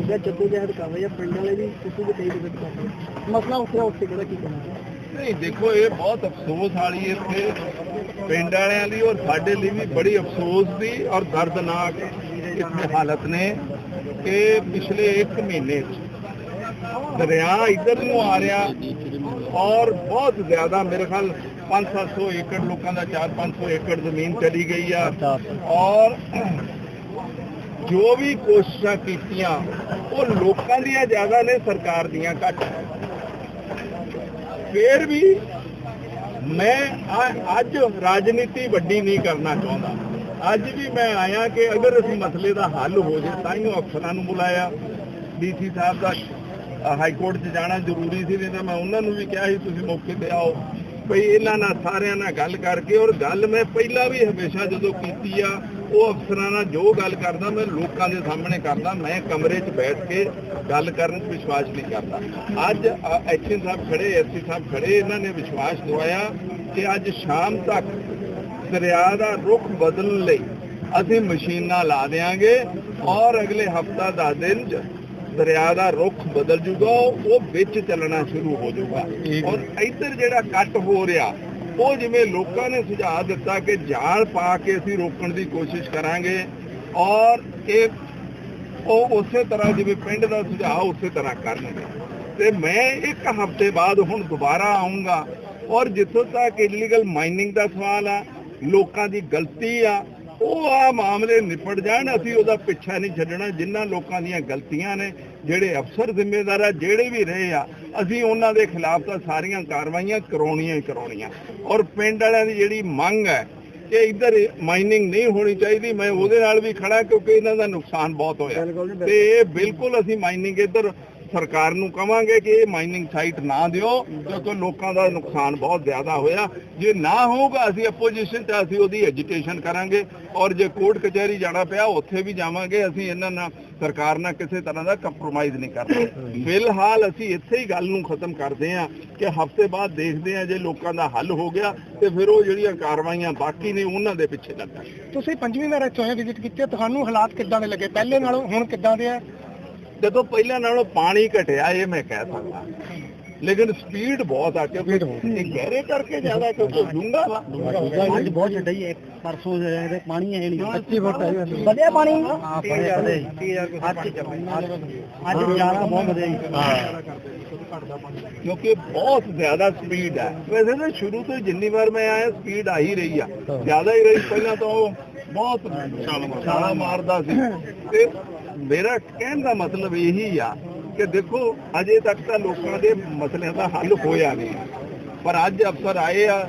ਹੋ ਗਿਆ ਜਹਿਦ ਕਰ ਰਹੇ ਆ ਪਿੰਡ ਵਾਲੇ ਵੀ ਤੁਸੀਂ ਵੀ ਕਈ ਵਿਜ਼ਿਟ ਕਰ ਰਹੇ ਮਸਲਾ ਉੱਠਿਆ ਉੱਥੇ ਕਿਹੜਾ ਕੀ ਕਰਨਾ? ਨਹੀਂ, ਦੇਖੋ, ਇਹ ਬਹੁਤ ਅਫਸੋਸ ਵਾਲੀ ਇੱਥੇ ਪਿੰਡ ਵਾਲਿਆਂ ਲਈ ਔਰ ਸਾਡੇ ਲਈ ਵੀ ਬੜੀ ਅਫਸੋਸ ਦੀ ਔਰ ਦਰਦਨਾਕ ਇੱਥੇ ਹਾਲਤ ਨੇ ਕਿ ਪਿਛਲੇ 1 ਮਹੀਨੇ 'ਚ ਦਰਿਆ ਇੱਧਰ ਨੂੰ ਆ ਰਿਹਾ ਔਰ ਬਹੁਤ ਜ਼ਿਆਦਾ ਮੇਰੇ ਖਿਆਲ 5-700 ਏਕੜ ਲੋਕਾਂ ਦਾ 4-500 ਏਕੜ ਜ਼ਮੀਨ ਚਲੀ ਗਈ ਆ। ਔਰ ਜੋ ਵੀ ਕੋਸ਼ਿਸ਼ਾਂ ਕੀਤੀਆਂ, ਉਹ ਲੋਕਾਂ ਦੀਆਂ ਜ਼ਿਆਦਾ ਨੇ, ਸਰਕਾਰ ਦੀਆਂ ਘੱਟ ਫੇਰ ਵੀ ਮੈਂ ਅੱਜ ਰਾਜਨੀਤੀ ਵੱਡੀ ਨਹੀਂ ਕਰਨਾ ਚਾਹੁੰਦਾ। ਅੱਜ ਵੀ ਮੈਂ ਆਇਆ ਕਿ ਅਗਰ ਅਸੀਂ ਮਸਲੇ ਦਾ ਹੱਲ ਹੋ ਜੇ, ਤਾਂ ਹੀ ਉਹ ਅਫਸਰਾਂ ਨੂੰ ਬੁਲਾਇਆ। ਡੀਸੀ ਸਾਹਿਬ ਦਾ ਹਾਈ ਕੋਰਟ 'ਚ ਜਾਣਾ ਜ਼ਰੂਰੀ ਸੀ, ਨਹੀਂ ਤਾਂ ਮੈਂ ਉਹਨਾਂ ਨੂੰ ਵੀ ਕਿਹਾ ਸੀ, ਤੁਸੀਂ ਮੌਕੇ ਤੇ ਆਓ। ਭਈ ਇਹਨਾਂ ਨਾਲ ਸਾਰਿਆਂ ਨਾਲ ਗੱਲ ਕਰਕੇ, ਔਰ ਗੱਲ ਮੈਂ ਪਹਿਲਾਂ ਵੀ ਹਮੇਸ਼ਾ ਜਦੋਂ ਕੀਤੀ ਆ ਉਹ ਅਫਸਰਾਂ ਨਾਲ ਜੋ ਗੱਲ ਕਰਦਾ ਮੈਂ ਲੋਕਾਂ ਦੇ ਸਾਹਮਣੇ ਕਰਦਾ ਮੈਂ ਕਮਰੇ 'ਚ ਬੈਠ ਕੇ ਗੱਲ ਕਰਨ 'ਚ ਵਿਸ਼ਵਾਸ ਨਹੀਂ ਕਰਦਾ। ਅੱਜ ਐਕਸ਼ਨ ਸਾਹਿਬ ਖੜੇ ਐਸਸੀ ਸਾਹਿਬ ਖੜੇ ਇਹਨਾਂ ਨੇ ਵਿਸ਼ਵਾਸ ਦਿਵਾਇਆ ਕਿ ਅੱਜ ਸ਼ਾਮ ਤੱਕ ਦਰਿਆ ਦਾ ਰੁਖ ਬਦਲਣ ਲਈ ਅਸੀਂ ਮਸ਼ੀਨਾਂ ਲਾ ਦੇਾਂਗੇ ਔਰ ਅਗਲੇ ਹਫਤਾ 10 ਦਿਨ 'ਚ ਦਰਿਆ ਦਾ ਰੁਖ ਬਦਲ ਜੂਗਾ ਉਹ ਵਿੱਚ ਚੱਲਣਾ ਸ਼ੁਰੂ ਹੋ ਜਾਊਗਾ ਔਰ ਇੱਧਰ ਜਿਹੜਾ ਕੱਟ ਹੋ ਰਿਹਾ ਉਹ ਜਿਵੇਂ ਲੋਕਾਂ ਨੇ ਸੁਝਾਅ ਦਿੱਤਾ ਕਿ ਜਾਲ ਪਾ ਕੇ ਅਸੀਂ ਰੋਕਣ ਦੀ ਕੋਸ਼ਿਸ਼ ਕਰਾਂਗੇ ਔਰ ਇਹ ਉਹ ਉਸੇ ਤਰ੍ਹਾਂ ਜਿਵੇਂ ਪਿੰਡ ਦਾ ਸੁਝਾਅ ਉਸੇ ਤਰ੍ਹਾਂ ਕਰਨਗੇ। ਤੇ ਮੈਂ ਇੱਕ ਹਫ਼ਤੇ ਬਾਅਦ ਹੁਣ ਦੁਬਾਰਾ ਆਉਂਗਾ ਔਰ ਜਿੱਥੋਂ ਤੱਕ ਇਲੀਗਲ ਮਾਈਨਿੰਗ ਦਾ ਸਵਾਲ ਆ, ਲੋਕਾਂ ਦੀ ਗਲਤੀ ਆ, ਉਹ ਆ ਮਾਮਲੇ ਨਿਪਟ ਜਾਣ, ਅਸੀਂ ਉਹਦਾ ਪਿੱਛਾ ਨਹੀਂ ਛੱਡਣਾ। ਜਿਨ੍ਹਾਂ ਲੋਕਾਂ ਦੀਆਂ ਗਲਤੀਆਂ ਨੇ, ਜਿਹੜੇ ਅਫਸਰ ਜ਼ਿੰਮੇਦਾਰ ਆ, ਜਿਹੜੇ ਵੀ ਰਹੇ ਆ ਅਸੀਂ ਉਹਨਾਂ ਦੇ ਖਿਲਾਫ ਤਾਂ ਸਾਰੀਆਂ ਕਾਰਵਾਈਆਂ ਕਰਾਉਣੀਆਂ ਹੀ ਕਰਾਉਣੀਆਂ। ਔਰ ਪਿੰਡ ਵਾਲਿਆਂ ਦੀ ਜਿਹੜੀ ਮੰਗ ਹੈ ਕਿ ਇੱਧਰ ਮਾਈਨਿੰਗ ਨਹੀਂ ਹੋਣੀ ਚਾਹੀਦੀ ਮੈਂ ਉਹਦੇ ਨਾਲ ਵੀ ਖੜਾ ਕਿਉਂਕਿ ਇਹਨਾਂ ਦਾ ਨੁਕਸਾਨ ਬਹੁਤ ਹੋਇਆ। ਤੇ ਇਹ ਬਿਲਕੁਲ। ਅਸੀਂ ਮਾਈਨਿੰਗ ਇੱਧਰ ਸਰਕਾਰ ਨੂੰ ਕਵਾਂਗੇ ਕਿ ਇਹ ਮਾਈਨਿੰਗ ਸਾਈਟ ਨਾ ਦਿਓ, ਕਿਉਂਕਿ ਲੋਕਾਂ ਦਾ ਨੁਕਸਾਨ ਬਹੁਤ ਜ਼ਿਆਦਾ ਹੋਇਆ। ਜੇ ਨਾ ਹੋਊਗਾ, ਅਸੀਂ ਆਪੋਜੀਸ਼ਨ ਤੇ ਅਸੀਂ ਉਹਦੀ ਐਜੀਟੇਸ਼ਨ ਕਰਾਂਗੇ। ਔਰ ਜੇ ਕੋਰਟ ਕਚਹਿਰੀ ਜਾਣਾ ਪਿਆ, ਉੱਥੇ ਵੀ ਜਾਵਾਂਗੇ। ਅਸੀਂ ਇਹਨਾਂ ਨਾਲ, ਸਰਕਾਰ ਨਾਲ ਕਿਸੇ ਤਰ੍ਹਾਂ ਦਾ ਕੰਪਰੋਮਾਈਜ਼ ਨਹੀਂ ਕਰਨਾ। ਫਿਲਹਾਲ ਅਸੀਂ ਇੱਥੇ ਹੀ ਗੱਲ ਨੂੰ ਖਤਮ ਕਰਦੇ ਹਾਂ ਕਿ ਹਫ਼ਤੇ ਬਾਅਦ ਦੇਖਦੇ ਹਾਂ ਜੇ ਲੋਕਾਂ ਦਾ ਹੱਲ ਹੋ ਗਿਆ ਤੇ ਫਿਰ ਉਹ ਜਿਹੜੀਆਂ ਕਾਰਵਾਈਆਂ ਬਾਕੀ ਨੇ, ਉਹਨਾਂ ਦੇ ਪਿੱਛੇ ਲੱਗਾਂਗੇ। ਤੁਸੀਂ ਪੰਜਵੀਂ ਵਾਰ ਇੱਥੇ ਹੋਏ ਵਿਜ਼ਿਟ ਕੀਤੇ ਤੁਹਾਨੂੰ ਹਾਲਾਤ ਕਿੱਦਾਂ ਦੇ ਲੱਗੇ? ਪਹਿਲੇ ਨਾਲੋਂ ਹੁਣ ਕਿੱਦਾਂ ਦੇ ਆ? ਜਦੋਂ ਪਹਿਲਾਂ ਨਾਲੋਂ ਪਾਣੀ ਘਟਿਆ ਇਹ ਮੈਂ ਕਹਿ ਸਕਦਾ। ਲੇਕਿਨ ਸਪੀਡ ਬਹੁਤ ਆ ਕਿਉਂਕਿ ਇਹ ਗਹਿਰੇ ਕਰਕੇ ਜ਼ਿਆਦਾ ਕਿਉਂਕਿ ਵਾ। ਅੱਜ ਬਹੁਤ ਛੱਡਾ ਹੀ ਪਰਸੋਂ ਜਿਹੜੇ ਪਾਣੀ ਹੈ ਨਹੀਂ। 25 ਫੁੱਟ ਹੈ ਵਧਿਆ ਪਾਣੀ? ਹਾਂ ਵਧਿਆ ਅੱਜ ਜ਼ਿਆਦਾ ਬਹੁਤ ਵਧਿਆ ਕਿਉਂਕਿ ਬਹੁਤ ਜ਼ਿਆਦਾ ਸਪੀਡ ਹੈ। ਵੈਸੇ ਤਾਂ ਸ਼ੁਰੂ ਤੋਂ ਹੀ ਜਿੰਨੀ ਵਾਰ ਮੈਂ ਆਇਆ ਸਪੀਡ ਆ ਹੀ ਰਹੀ ਆ। ਜ਼ਿਆਦਾ ਹੀ ਰਹੀ। ਪਹਿਲਾਂ ਤਾਂ ਉਹ ਬਹੁਤ ਛਾਲਾ ਮਾਰਦਾ ਸੀ। ਤੇ ਮੇਰਾ ਕਹਿਣ ਦਾ ਮਤਲਬ ਇਹੀ ਆ ਕਿ ਦੇਖੋ, ਅਜੇ ਤੱਕ ਤਾਂ ਲੋਕਾਂ ਦੇ ਮਸਲਿਆਂ ਦਾ ਹੱਲ ਹੋਇਆ ਨਹੀਂ। ਪਰ ਅੱਜ ਅਫਸਰ ਆਏ ਆ,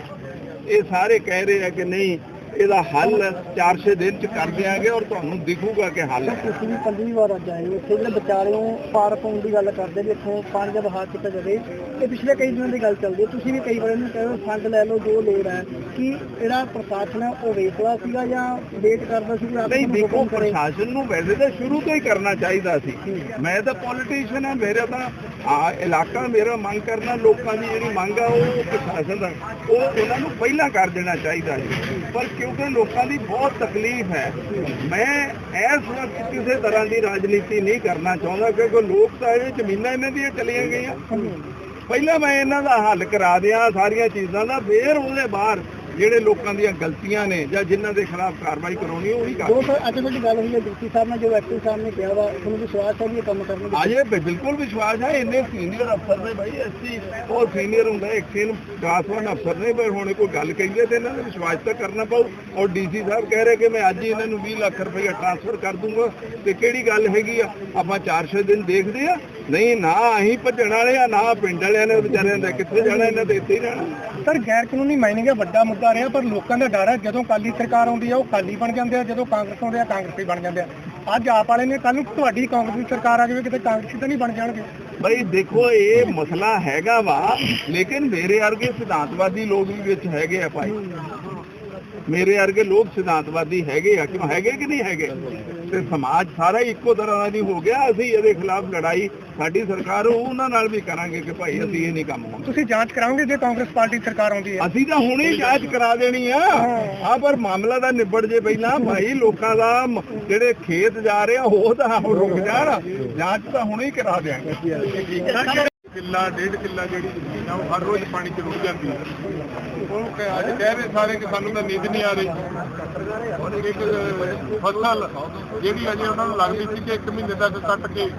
ਇਹ ਸਾਰੇ ਕਹਿ ਰਹੇ ਆ ਕਿ ਨਹੀਂ ਇਹਦਾ ਹੱਲ 4-6 ਦਿਨ ਚ ਕਰ ਦਿਆਂਗੇ ਔਰ ਤੁਹਾਨੂੰ ਦਿਖੂਗਾ ਕਿ ਹੱਲ ਹੈ। ਤੁਸੀਂ ਵੀ ਪੰਜਵੀਂ ਵਾਰ ਅੱਜ ਆਏ ਹੋ ਇੱਥੇ ਜਿਹੜੇ ਵਿਚਾਰਿਓਂ ਪਾਰ ਪਾਉਣ ਦੀ ਗੱਲ ਕਰਦੇ ਵੀ ਇੱਥੋਂ ਪਾਣੀ ਦਾ ਵਹਾਅ ਕੀਤਾ ਜਾਵੇ। ਇਹ ਪਿਛਲੇ ਕਈ ਦਿਨਾਂ ਦੀ ਗੱਲ ਚੱਲਦੀ ਹੈ। ਤੁਸੀਂ ਵੀ ਕਈ ਵਾਰ ਇਹਨੂੰ ਕਹਿੰਦੇ ਫੰਡ ਲੈ ਲਓ ਜੋ ਲੋੜ ਹੈ ਕਿ ਜਿਹੜਾ ਪ੍ਰਸ਼ਾਸਨ ਹੈ ਉਹ ਵੇਖਦਾ ਸੀਗਾ ਜਾਂ ਵੇਟ ਕਰਦਾ ਸੀ ਨਹੀਂ ਦੇਖੋ ਪ੍ਰਸ਼ਾਸਨ ਨੂੰ ਵੈਸੇ ਤਾਂ ਸ਼ੁਰੂ ਤੋਂ ਹੀ ਕਰਨਾ ਚਾਹੀਦਾ ਸੀ। ਮੈਂ ਤਾਂ ਪੋਲੀਟੀਸ਼ੀਅਨ ਹਾਂ ਮੇਰਾ ਤਾਂ ਆ ਇਲਾਕਾ ਮੇਰਾ ਮੰਗ ਕਰਨਾ ਲੋਕਾਂ ਦੀ ਜਿਹੜੀ ਮੰਗ ਆ ਉਹ ਪ੍ਰਸ਼ਾਸਨ ਦਾ ਉਹ ਉਹਨਾਂ ਨੂੰ ਪਹਿਲਾਂ ਕਰ ਦੇਣਾ ਚਾਹੀਦਾ ਸੀ। ਪਰ ਕਿਉਂਕਿ ਲੋਕਾਂ ਦੀ ਬਹੁਤ ਤਕਲੀਫ ਹੈ। ਮੈਂ ਇਸ ਵਕਤ ਕਿਸੇ ਤਰ੍ਹਾਂ ਦੀ ਰਾਜਨੀਤੀ ਨਹੀਂ ਕਰਨਾ ਚਾਹੁੰਦਾ ਕਿਉਂਕਿ ਲੋਕ ਤਾਂ ਇਹ ਜ਼ਮੀਨਾਂ ਇਹਨਾਂ ਦੀਆਂ ਚਲੀਆਂ ਗਈਆਂ। ਪਹਿਲਾਂ ਮੈਂ ਇਹਨਾਂ ਦਾ ਹੱਲ ਕਰਾ ਦਿਆਂ ਸਾਰੀਆਂ ਚੀਜ਼ਾਂ ਦਾ, ਫੇਰ ਉਹਦੇ ਬਾਹਰ ਜਿਹੜੇ ਲੋਕਾਂ ਦੀਆਂ ਗਲਤੀਆਂ ਨੇ ਜਾਂ ਜਿਨ੍ਹਾਂ ਦੇ ਖਿਲਾਫ ਕਾਰਵਾਈ ਕਰਾਉਣੀ ਉਹ ਵੀ ਕਰ ਸਰ ਅੱਜ ਤੁਹਾਡੀ ਗੱਲ ਹੋਈ ਹੈ ਡਿਪਟੀ ਸਾਹਿਬ ਨਾਲ ਜੋ ਐਕਟਿਵ ਸਾਹਿਬ ਨੇ ਕਿਹਾ ਵਾ ਤੁਹਾਨੂੰ ਵਿਸ਼ਵਾਸ ਹੈ ਵੀ ਇਹ ਕੰਮ ਕਰਨਗੇ ਬਿ- ਬਿਲਕੁਲ ਵਿਸ਼ਵਾਸ ਹੈ ਇੰਨੇ ਸੀਨੀਅਰ ਅਫਸਰ ਨੇ ਭਾਈ ਐਸੀ ਉਹ ਸੀਨੀਅਰ ਹੁੰਦਾ ਇੱਕ ਸੀਨ ਗਾਸਵਾਨ ਅਫਸਰ ਨੇ ਪਰ ਹੁਣ ਕੋਈ ਗੱਲ ਕਹੀਏ ਤੇ ਇਹਨਾਂ ਨੂੰ ਵਿਸ਼ਵਾਸ ਤਾਂ ਕਰਨਾ ਪਊ। ਔਰ ਡੀਸੀ ਸਾਹਿਬ ਕਹਿ ਰਹੇ ਕਿ ਮੈਂ ਅੱਜ ਹੀ ਇਹਨਾਂ ਨੂੰ 20 ਲੱਖ ਰੁਪਏ ਟ੍ਰਾਂਸਫਰ ਕਰ ਦੂੰਗਾ। ਤੇ ਕਿਹੜੀ ਗੱਲ ਹੈਗੀ ਆ? ਆਪਾਂ 4-6 ਦਿਨ ਦੇਖਦੇ ਆ। ਨਹੀਂ ਨਾ ਅਸੀਂ ਭੱਜਣ ਵਾਲੇ ਆ ਨਾ ਪਿੰਡ ਵਾਲਿਆਂ ਨੇ ਵਿਚਾਰਿਆਂ ਨੇ ਕਿੱਥੇ ਜਾਣਾ ਇਹਨਾਂ ਦੇ ਇੱਥੇ ਹੀ ਰਹਿਣਾ। ਸਰ ਗੈਰ ਕਾਨੂੰਨੀ ਮਾਈਨਿੰਗ ਹੈ ਵੱਡਾ ਮੁੱਦਾ ਰਿਹਾ, ਪਰ ਲੋਕਾਂ ਦਾ ਡਰ ਹੈ, ਜਦੋਂ ਕਾਲੀ ਸਰਕਾਰ ਆਉਂਦੀ ਹੈ ਉਹ ਕਾਲੀ ਬਣ ਜਾਂਦੇ ਆ, ਜਦੋਂ ਕਾਂਗਰਸ ਆਉਂਦੇ ਆ, ਕਾਂਗਰਸੀ ਬਣ ਜਾਂਦੇ ਆ। ਅੱਜ ਆਪ ਵਾਲੇ ਨੇ ਕੱਲ ਨੂੰ ਤੁਹਾਡੀ ਕਾਂਗਰਸ ਦੀ ਸਰਕਾਰ ਆ ਜਾਵੇ, ਕਿਤੇ ਕਾਂਗਰਸੀ ਤਾਂ ਨਹੀਂ ਬਣ ਜਾਣਗੇ। ਬਈ ਦੇਖੋ, ਇਹ ਮਸਲਾ ਹੈਗਾ ਵਾ, ਲੇਕਿਨ ਮੇਰੇ ਵਰਗੇ ਸਿਧਾਂਤਵਾਦੀ ਲੋਕ ਵੀ ਵਿੱਚ ਹੈਗੇ ਆ ਭਾਈ। ਮੇਰੇ ਵਰਗੇ ਲੋਕ ਸਿਧਾਂਤਵਾਦੀ ਹੈਗੇ ਆ, ਕਿਉਂ? ਹੈਗੇ ਕਿ ਨਹੀਂ ਹੈਗੇ? ਤੇ ਸਮਾਜ ਸਾਰਾ ਹੀ ਇੱਕੋ ਤਰ੍ਹਾਂ ਦਾ ਨਹੀਂ ਹੋ ਗਿਆ। ਅਸੀਂ ਇਹਦੇ ਖਿਲਾਫ ਲੜਾਈ ਸਾਡੀ ਸਰਕਾਰ ਉਹ ਉਹਨਾਂ ਨਾਲ ਵੀ ਕਰਾਂਗੇ ਕਿ ਭਾਈ ਅਸੀਂ ਇਹ ਨਹੀਂ ਕੰਮ ਹੋਣਾ। ਤੁਸੀਂ ਜਾਂਚ ਕਰਾਓਗੇ ਜੇ ਕਾਂਗਰਸ ਪਾਰਟੀ ਸਰਕਾਰ ਆਉਂਦੀ ਹੈ? ਅਸੀਂ ਤਾਂ ਹੁਣੇ ਜਾਂਚ ਕਰਾ ਦੇਣੀ ਆ। ਆ ਪਰ ਮਾਮਲਾ ਦਾ ਨਿਬੜ ਜੇ ਪਹਿਲਾਂ। ਭਾਈ ਲੋਕਾਂ ਦਾ ਜਿਹੜੇ ਖੇਤ ਜਾ ਰਹੇ ਆ ਉਹ ਤਾਂ ਰੁਕ ਜਾਣ। ਜਾਂਚ ਤਾਂ ਹੁਣੇ ਹੀ ਕਰਾ ਦਿਆਂਗੇ। ਕਿੱਲਾ, ਡੇਢ ਕਿੱਲਾ ਜਿਹੜੀ ਜ਼ਮੀਨ ਆ, ਉਹ ਹਰ ਰੋਜ਼ ਪਾਣੀ ਚ ਰੁੜ ਜਾਂਦੀ ਹੈ ਉਹ ਕ- ਅੱਜ ਕਹਿ ਰਹੇ ਸਾਰੇ ਕਿ ਸਾਨੂੰ ਤਾਂ ਨੀਂਦ ਨਹੀਂ ਆ ਰਹੀ। ਇੱਕ ਫਸਲ ਜਿਹੜੀ ਅਜੇ ਉਹਨਾਂ ਨੂੰ ਲੱਗਦੀ ਸੀ ਕਿ ਇੱਕ ਮਹੀਨੇ ਤੱਕ ਕੱਟ ਕੇ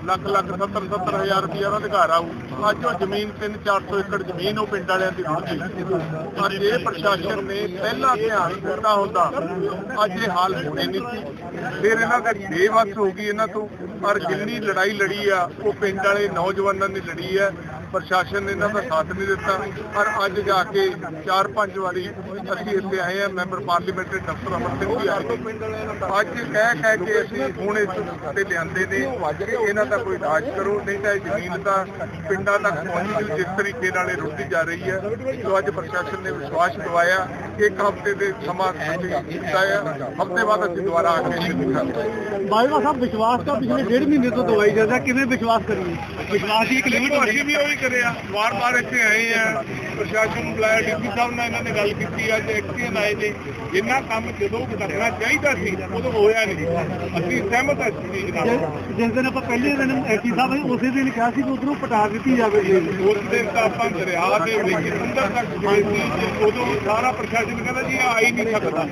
ਲੱਖ ਲੱਖ 70 70 ਹਜ਼ਾਰ ਰੁਪਇਆ ਉਹਨਾਂ ਦੇ ਘਰ ਆਊ। ਅੱਜ ਉਹ ਜ਼ਮੀਨ 3 400 ਏਕੜ ਜ਼ਮੀਨ ਉਹ ਪਿੰਡ ਵਾਲਿਆਂ ਦੀ ਰੁੜ ਪਰ ਇਹ ਪ੍ਰਸ਼ਾਸਨ ਨੇ ਪਹਿਲਾਂ ਧਿਆਨ ਦਿੱਤਾ ਹੁੰਦਾ, ਅੱਜ ਇਹ ਹਾਲ ਹੋਣੇ ਨਹੀਂ ਸੀ। ਫਿਰ ਇਹਨਾਂ ਦਾ ਬੇਵਸ ਹੋ ਗਈ ਇਹਨਾਂ ਤੋਂ। ਪਰ ਜਿੰਨੀ ਲੜਾਈ ਲੜੀ ਆ, ਉਹ ਪਿੰਡ ਵਾਲੇ ਨੌਜਵਾਨਾਂ ਨੇ ਲੜੀ ਆ। ਪ੍ਰਸ਼ਾਸਨ ਨੇ ਇਹਨਾਂ ਦਾ ਸਾਥ ਨਹੀਂ ਦਿੱਤਾ। ਪਰ ਅੱਜ ਜਾ ਕੇ ਚਾਰ ਪੰਜ ਵਾਰੀ ਅਸੀਂ ਇੱਥੇ ਆਏ ਆ member parliament doctor Amar Singh ji ਆਏ ਅੱਜ ਕਹਿ ਕਹਿ ਕੇ ਅਸੀਂ ਹੁਣ ਇਸ ਤੇ ਲਿਆਂਦੇ ਨੇ ਕਿ ਇਹਨਾਂ ਦਾ ਕੋਈ ਇਲਾਜ ਕਰੋ ਨਹੀਂ ਤਾਂ ਇਹ ਜ਼ਮੀਨ ਤਾਂ ਪਿੰਡਾਂ ਤੱਕ ਪਹੁੰਚ ਜੂ ਜਿਸ ਤਰੀਕੇ ਨਾਲ ਇਹ ਰੁੱਦੀ ਜਾ ਰਹੀ ਹੈ। ਸੋ ਅੱਜ ਪ੍ਰਸ਼ਾਸਨ ਨੇ ਵਿਸ਼ਵਾਸ ਦਿਵਾਇਆ ਕਿ ਇੱਕ ਹਫ਼ਤੇ ਦੇ ਸਮਾਂ ਦਿੱਤਾ ਹੈ। ਹਫ਼ਤੇ ਬਾਅਦ ਅਸੀਂ ਦੁਬਾਰਾ ਆ ਕੇ ਇਹ ਦਿਖਾਵਾਂਗੇ ਬਾਜਵਾ ਸਾਹਿਬ ਵਿਸ਼ਵਾਸ ਤਾਂ ਪਿਛਲੇ ਡੇਢ ਮਹੀਨੇ ਤੋਂ ਦਵਾਈ ਜਾਂਦਾ। ਕਿਵੇਂ ਵਿਸ਼ਵਾਸ ਕਰੀਏ? ਵਿਸ਼ਵਾਸ ਦੀ ਇੱਕ ਲਿਮਿਟ ਅਸੀਂ ਵੀ ਉਹੀ ਕਰਿਆ ਵਾਰ-ਵਾਰ ਇੱਥੇ ਆਏ ਆ। ਪ੍ਰਸ਼ਾਸਨ ਨੂੰ ਬੁਲਾਇਆ ਡੀਪੀ ਸਾਹਿਬ ਨਾਲ ਇਹਨਾਂ ਨੇ ਗੱਲ ਕੀਤੀ ਅੱਜ ਐਕਸੀਅਨ ਆਏ ਨੇ। ਜਿੰਨਾ ਕੰਮ ਜਦੋਂ ਕਰਨਾ ਚਾਹੀਦਾ ਸੀ ਉਦੋਂ ਹੋਇਆ ਨਹੀਂ। ਅਸੀਂ ਸਹਿਮਤ ਹਾਂ ਨਾਲ। ਜਿਸ ਦਿਨ ਆਪਾਂ ਪਹਿਲੇ ਦਿਨ ਐਸੀ ਸਾਹਿਬ ਉਸੇ ਦਿਨ ਕਿਹਾ ਸੀ ਕਿ ਉਧਰੋਂ ਪਟਾ ਦਿੱਤੀ ਜਾਵੇ। ਉਸ ਦਿਨ ਤਾਂ ਆਪਾਂ ਦਰਿਆ ਦੇ ਵਿੱਚ ਅੰਦਰ ਤੱਕ ਗਏ ਸੀ। ਉਦੋਂ ਸਾਰਾ ਪ੍ਰਸ਼ਾਸਨ ਕਹਿੰਦਾ ਜੀ ਆ ਹੀ ਨਹੀਂ ਸਕਦਾ।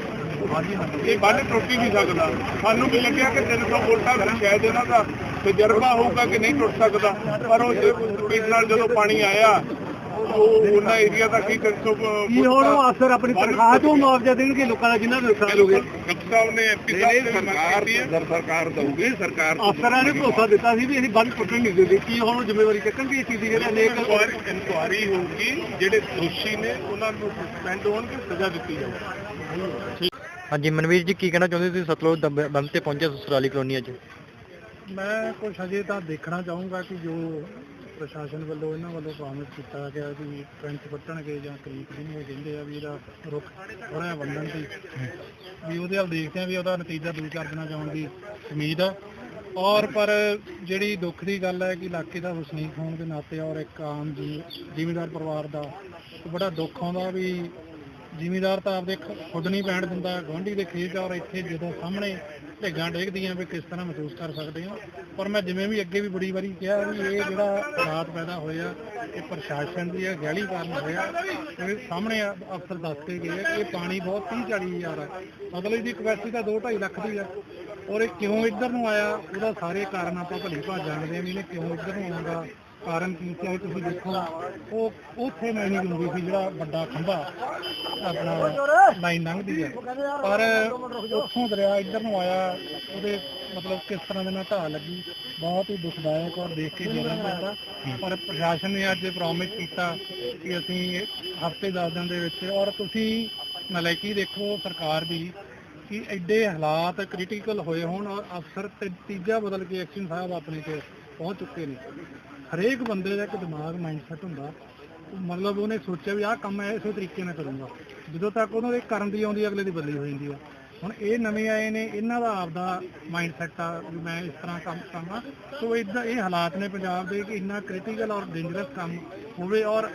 ਇਹ ਬੰਨ ਟੁੱਟ ਨਹੀਂ ਸਕਦਾ। ਸਾਨੂੰ ਵੀ ਲੱਗਿਆ ਕਿ 300 ਵੋਟਾਂ ਫਿਰ ਸ਼ਾਇਦ ਇਹਨਾਂ ਦਾ ਤਜਰਬਾ ਹੋਊਗਾ ਕਿ ਨਹੀਂ ਟੁੱਟ ਸਕਦਾ। ਪਰ ਉਹ ਇਸ ਨਾਲ ਜਦੋਂ ਪਾਣੀ ਆਇਆ ਉਹ ਉਹਨਾਂ ਏਰੀਆ ਦਾ ਕੀ 300 ਕੀ ਹੁਣ ਉਹ ਅਫਸਰ ਆਪਣੀ ਤਨਖਾਹ ਤੋਂ ਮੁਆਵਜ਼ਾ ਦੇਣਗੇ ਲੋਕਾਂ ਦਾ ਜਿਨ੍ਹਾਂ ਦਾ ਨੁਕਸਾਨ ਹੋ ਗਿਆ ਸਾਹਿਬ ਨੇ ਐਮਪੀ ਸਾਹਿਬ ਸਰਕਾਰ ਸਰਕਾਰ ਦਊਗੀ ਸਰਕਾਰ ਅਫਸਰਾਂ ਨੇ ਭਰੋਸਾ ਦਿੱਤਾ ਸੀ ਵੀ ਅਸੀਂ ਬੰਦ ਟੁੱਟਣ ਨਹੀਂ ਦਿੰਦੇ। ਕੀ ਹੁਣ ਜ਼ਿੰਮੇਵਾਰੀ ਚੱਕਣਗੇ ਇਸ ਚੀਜ਼ ਦੀ? ਜਿਹੜਾ ਅਨੇਕ ਇਨਕੁਆਰੀ ਹੋਊਗੀ ਜਿਹੜੇ ਦੋਸ਼ੀ ਨੇ ਉਹਨਾਂ ਨੂੰ ਸਸਪੈਂਡ ਹੋਣਗੇ ਸਜ਼ਾ ਦਿੱਤੀ ਜਾਊਗੀ। ਹਾਂਜੀ ਮਨਵੀਰ ਜੀ ਕੀ ਕਹਿਣਾ ਚਾਹੁੰਦੇ ਤੁਸੀਂ? ਸਤਲੁਜ ਬੰਦ ਤੇ ਪਹੁੰਚੇ ਸਸਰਾਲੀ ਕਲੋਨੀ ਅੱਜ। ਮੈਂ ਕੁਝ ਅਜੇ ਤਾਂ ਦੇਖਣਾ ਚਾਹੂੰਗਾ ਕਿ ਜੋ ਪ੍ਰਸ਼ਾਸਨ ਵੱਲੋਂ ਇਹਨਾਂ ਵੱਲੋਂ ਪ੍ਰੋਮਿਸ ਕੀਤਾ ਗਿਆ ਵੀ ਟ੍ਰੈਂਚ ਵੱਟਣਗੇ ਜਾਂ ਕਰੀਕ ਜਿਹਨੂੰ ਉਹ ਕਹਿੰਦੇ ਆ ਵੀ ਇਹਦਾ ਰੁੱਖ ਥੋੜਾ ਵੰਡਣ ਦੀ। ਵੀ ਉਹਦੇ ਵੱਲ ਦੇਖਦੇ ਆ ਵੀ ਉਹਦਾ ਨਤੀਜਾ ਦੋ ਚਾਰ ਦਿਨਾਂ 'ਚ ਦੀ ਉਮੀਦ ਆ। ਔਰ ਪਰ ਜਿਹੜੀ ਦੁੱਖ ਦੀ ਗੱਲ ਹੈ ਕਿ ਇਲਾਕੇ ਦਾ ਵਸਨੀਕ ਹੋਣ ਦੇ ਨਾਤੇ ਔਰ ਇੱਕ ਆਮ ਜੀ ਜ਼ਿਮੀਂਦਾਰ ਪਰਿਵਾਰ ਦਾ ਬੜਾ ਦੁੱਖ ਆਉਂਦਾ ਵੀ ਜ਼ਿਮੀਦਾਰ ਤਾਂ ਆਪਦੇ ਖ- ਖੁਦ ਨਹੀਂ ਬੈਠ ਦਿੰਦਾ, ਗੁਆਂਢੀ ਦੇ ਖੇਤ ਔਰ ਇੱਥੇ ਜਦੋਂ ਸਾਹਮਣੇ ਢੇਗਾਂ ਡੇਗਦੀਆਂ ਵੀ ਕਿਸ ਤਰ੍ਹਾਂ ਮਹਿਸੂਸ ਕਰ ਸਕਦੇ ਹੋ ਪਰ ਮੈਂ ਜਿਵੇਂ ਵੀ ਅੱਗੇ ਵੀ ਬੜੀ ਵਾਰੀ ਕਿਹਾ ਵੀ ਇਹ ਜਿਹੜਾ ਹਾਲਾਤ ਪੈਦਾ ਹੋਇਆ ਇਹ ਪ੍ਰਸ਼ਾਸਨ ਦੀ ਇਹ ਗਹਿਲੀ ਕਾਰਨ ਹੋਇਆ ਇਹ ਸਾਹਮਣੇ ਅਫਸਰ ਦੱਸ ਕੇ ਗਏ ਆ ਕਿ ਪਾਣੀ ਬਹੁਤ 30 40 ਹਜ਼ਾਰ ਹੈ ਮਤਲਬ ਇਹਦੀ ਕਪੈਸਿਟੀ ਤਾਂ 2 2.5 ਲੱਖ ਦੀ ਹੈ ਔਰ ਇਹ ਕਿਉਂ ਇੱਧਰ ਨੂੰ ਆਇਆ, ਉਹਦਾ ਸਾਰੇ ਕਾਰਨ ਆਪਾਂ ਭਲੀ ਭਾਜ ਜਾਣਦੇ ਆ ਵੀ ਇਹਨੇ ਕਿਉਂ ਇੱਧਰ ਨੂੰ ਆਉਂਦਾ। ਕਾਰਨ ਕੀ ਸੀ ਤੁਸੀਂ ਦੇਖੋ, ਉਹ ਉੱਥੇ ਮੈਨੀ ਹੁੰਦੀ ਸੀ, ਜਿਹੜਾ ਵੱਡਾ ਖੰਭਾ ਆਪਣਾ ਲਾਈਨ ਲੰਘਦੀ ਹੈ। ਪਰ ਉੱਥੋਂ ਦਰਿਆ ਇੱਧਰ ਨੂੰ ਆਇਆ, ਉਹਦੇ ਮਤਲਬ ਕਿਸ ਤਰ੍ਹਾਂ ਦੇ ਨਾਲ ਢਾਹ ਲੱਗੀ, ਬਹੁਤ ਹੀ ਦੁਖਦਾਇਕ ਔਰ ਦੇਖ ਕੇ ਜਰਨ ਪੈਂਦਾ ਪਰ ਪ੍ਰਸ਼ਾਸਨ ਨੇ ਅੱਜ ਪ੍ਰੋਮਿਸ ਕੀਤਾ ਕਿ ਅਸੀਂ ਹਫ਼ਤੇ 10 ਦਿਨ ਦੇ ਵਿੱਚ, ਔਰ ਤੁਸੀਂ ਨਲਾਇਕੀ ਦੇਖੋ, ਸਰਕਾਰ ਦੀ, ਕਿ ਐਡੇ ਹਾਲਾਤ ਕ੍ਰਿਟੀਕਲ ਹੋਏ ਹੋਣ, ਔਰ ਅਫਸਰ ਤੇ ਤੀਜਾ ਬਦਲ ਕੇ ਐਕਸ਼ਨ ਸਾਹਿਬ ਆਪਣੇ ਤੇ ਪਹੁੰਚ ਚੁੱਕੇ ਨੇ। ਹਰੇਕ ਬੰਦੇ ਦਾ ਇੱਕ ਦਿਮਾਗ ਮਾਈਂਡਸੈਟ ਹੁੰਦਾ। ਮਤਲਬ ਉਹਨੇ ਸੋਚਿਆ ਵੀ ਆਹ ਕੰਮ ਮੈਂ ਇਸੇ ਤਰੀਕੇ ਨਾਲ ਕਰੂੰਗਾ। ਜਦੋਂ ਤੱਕ ਉਹਨਾਂ ਦੇ ਕਰਨ ਦੀ ਆਉਂਦੀ, ਅਗਲੇ ਦੀ ਬਦਲੀ ਹੋ ਜਾਂਦੀ ਆ। ਹੁਣ ਇਹ ਨਵੇਂ ਆਏ ਨੇ, ਇਹਨਾਂ ਦਾ ਆਪਦਾ ਮਾਈਂਡਸੈਟ ਆ ਵੀ ਮੈਂ ਇਸ ਤਰ੍ਹਾਂ ਕੰਮ ਕਰਾਂਗਾ ਸੋ ਇਦਾਂ ਇਹ ਹਾਲਾਤ ਨੇ ਪੰਜਾਬ ਦੇ ਕਿ ਇੰਨਾ ਕ੍ਰਿਟੀਕਲ ਔਰ ਡੇਂਜਰਸ ਕੰਮ ਹੋਵੇ ਔਰ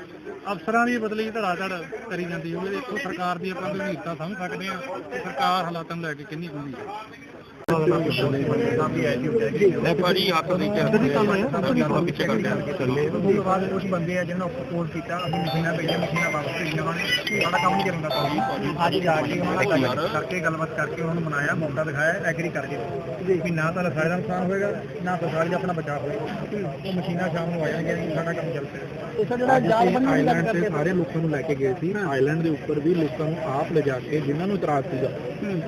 ਅਫਸਰਾਂ ਦੀ ਬਦਲੀ ਧੜਾ ਧੜ ਕਰੀ ਜਾਂਦੀ ਹੋਵੇ। ਦੇਖੋ, ਸਰਕਾਰ ਦੀ ਆਪਾਂ ਗੰਭੀਰਤਾ ਸਮਝ ਸਕਦੇ ਆ ਕਿ ਸਰਕਾਰ ਹਾਲਾਤਾਂ ਨੂੰ ਲੈ ਕੇ ਕਿੰਨੀ ਗੰਭੀਰ ਹੈ ਭਾਜੀ ਹੱਥ ਨਹੀਂ ਚੱਲਦੇ ਪਿੱਛੇ ਕਰ ਲਿਆ। ਉਸ ਤੋਂ ਬਾਅਦ ਕੁਝ ਬੰਦੇ ਆ ਜਿਹਨਾਂ ਨੂੰ ਪ੍ਰਪੋਜ਼ ਕੀਤਾ ਅਸੀਂ ਮਸ਼ੀਨਾਂ ਭੇਜੀਆਂ ਮਸ਼ੀਨਾਂ ਵਾਪਸ ਭੇਜੀਆਂ ਉਹਨਾਂ ਨੇ। ਸਾਡਾ ਕੰਮ ਨਹੀਂ ਕਰਦਾ ਤਾਂ ਅੱਜ ਜਾ ਕੇ ਉਹਨਾਂ ਨਾਲ ਗੱਲ ਕਰਕੇ ਗੱਲਬਾਤ ਕਰਕੇ ਉਹਨਾਂ ਨੂੰ ਮਨਾਇਆ ਮੌਕਾ ਦਿਖਾਇਆ ਐਗਰੀ ਕਰਕੇ। ਵੀ ਨਾ ਤਾਂ ਸਾਰੇ ਦਾ ਨੁਕਸਾਨ ਹੋਏਗਾ ਨਾ ਸਰਕਾਰ ਦਾ ਆਪਣਾ ਬਚਾਅ ਹੋਏਗਾ। ਉਹ ਮਸ਼ੀਨਾਂ ਸ਼ਾਮ ਨੂੰ ਆ ਜਾਣਗੀਆਂ ਸਾਡਾ ਕੰਮ ਚੱਲ ਪਿਆ। ਇਹ ਜਿਹੜਾ ਜਾਲ ਬੰਨਣ ਦੀ ਗੱਲ ਕਰਦੇ ਸਾਰੇ ਲੋਕਾਂ ਨੂੰ ਲੈ ਕੇ ਗਏ ਸੀ ਆਈਲੈਂਡ ਦੇ ਉੱਪਰ ਵੀ ਲੋਕਾਂ ਨੂੰ ਆਪ ਲਿਜਾ ਕੇ ਜਿਨ੍ਹਾਂ ਨੂੰ ਇਤਰਾਜ਼ ਸੀਗਾ।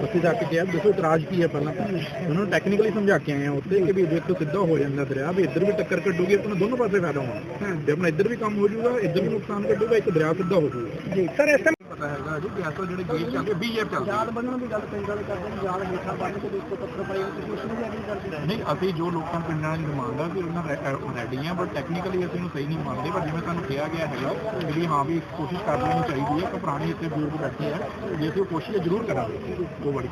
ਅਸੀਂ ਜਾ ਕੇ ਕਿਹਾ ਵੀ ਦੇਖੋ ਇਤਰਾਜ਼ ਕੀ ਹੈ ਪਹਿਲਾਂ? ਉਹਨਾਂ ਨੂੰ ਟੈਕਨੀਕਲੀ ਸਮਝਾ ਕੇ ਆਏ ਆ ਉੱਥੇ ਕਿ ਵੀ ਦੇਖੋ ਸਿੱਧਾ ਹੋ ਜਾਂਦਾ ਦਰਿਆ ਵੀ ਇੱਧਰ ਵੀ ਟੱਕਰ ਕੱਢੂਗੀ ਆਪਣਾ ਦੋਨੋਂ ਪਾਸੇ ਫਾਇਦਾ ਹੋਣਾ। ਤੇ ਆਪਣਾ ਇੱਧਰ ਵੀ ਕੰਮ ਹੋ ਜਾਊਗਾ ਇੱਧਰ ਵੀ ਨੁਕਸਾਨ ਕੱਢੂਗਾ ਇੱਕ ਦਰਿਆ ਸਿੱਧਾ ਹੋ ਜਾਊਗਾ। ਜੀ ਸਰ ਇਸ ਪਤਾ ਹੈਗਾ ਜੀ ਕਿ ਅਸਲ ਜਿਹੜੇ ਗੇਟ ਚੱਲਦੇ ਬੀਜੇਪ ਚੱਲਦੇ। ਜਾਲ ਬੰਨਣ ਦੀ ਗੱਲ ਪਿੰਡ ਵਾਲੇ ਕਰਦੇ ਨੇ ਜਾਲ ਹੇਠਾਂ ਬੰਨ ਕੇ ਦੇ ਉੱਤੇ ਪੱਥਰ ਪਾਏ ਤੁਸੀਂ ਉਸ ਨੂੰ ਵੀ ਕਰਦੇ ਨਹੀਂ ਅਸੀਂ ਜੋ ਲੋਕਾਂ ਪਿੰਡਾਂ ਦੀ ਡਿਮਾਂਡ ਆ ਕਿ ਉਹਨਾਂ ਰੈਡੀ ਆ ਬਟ ਟੈਕਨੀਕਲੀ ਅਸੀਂ ਨੂੰ ਸਹੀ ਨਹੀਂ ਮੰਨਦੇ ਪਰ ਜਿਵੇਂ ਤੁਹਾਨੂੰ ਕਿਹਾ ਗਿਆ ਹੈਗਾ ਜਿਹੜੀ ਹਾਂ ਵੀ ਕੋਸ਼ਿਸ਼ ਕਰ ਲੈਣੀ ਚਾਹੀਦੀ ਹੈ ਕਿ ਪੁਰਾਣੇ ਇੱਥੇ ਬਜ਼ੁਰਗ ਬੈਠੇ ਆ ਜੇ ਅਸੀਂ ਕੋਸ਼ਿਸ਼ ਜ਼ਰੂਰ ਕਰਾਂਗੇ ਉਹ ਬੜੀ